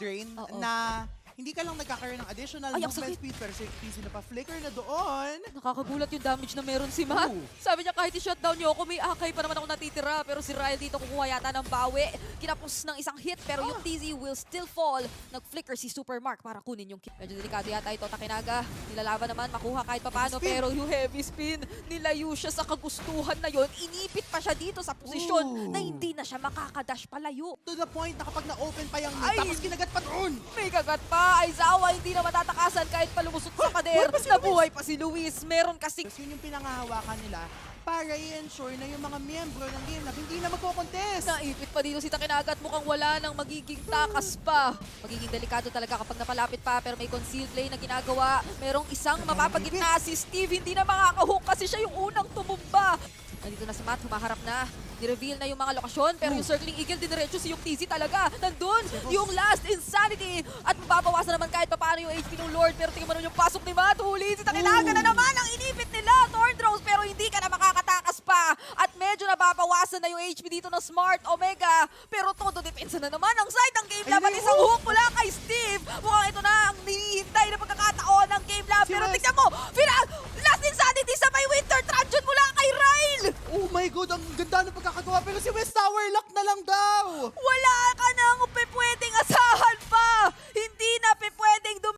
drain Oo. na hindi ka lang nagkakaroon ng additional Ay, ang movement sakit. speed pero si PC na pa flicker na doon. Nakakagulat yung damage na meron si Matt. Oo. Sabi niya kahit i-shutdown niyo ako, may akay pa naman ako natitira. Pero si Ryle dito kukuha yata ng bawi. Kinapos ng isang hit pero yung TZ will still fall. Nag-flicker si Supermark para kunin yung kill. Medyo delikado yata ito, Takinaga. Nilalaban naman, makuha kahit papano. Spin. Pero yung heavy spin, nilayo siya sa kagustuhan na yon. Inipit pa siya dito sa posisyon Ooh. na hindi na siya makakadash palayo. To the point na kapag na-open pa yung Ay! tapos kinagat pa doon. May kagat pa. Aizawa hindi na matatakasan kahit palumusot sa pader. pa si Nabuhay pa si Luis. Meron kasi yun yung pinangahawakan nila para i-ensure na yung mga miyembro ng game na hindi na magko-contest. Naipit pa dito si Takinaga at mukhang wala nang magiging takas pa. Magiging delikado talaga kapag napalapit pa pero may concealed play na ginagawa. Merong isang mapapagitna si Steve. Hindi na makakahook kasi siya. Nandito na si Matt, humaharap na. Ni-reveal na yung mga lokasyon pero yung Circling Eagle diniretso si yung TZ talaga. Nandun yung last insanity at mababawasan naman kahit papaano yung HP ng Lord pero tingnan mo naman yung pasok ni Matt. Huli si Takinaga na naman ang inipit nila. Thorn Throws pero hindi ka na makakatakas pa. At medyo nababawasan na yung HP dito ng Smart Omega. Pero todo depensa na naman ang side ng Game Lab at Ayun na isang hook my god, ang ganda ng pagkakagawa pero si West Tower lock na lang daw. Wala ka nang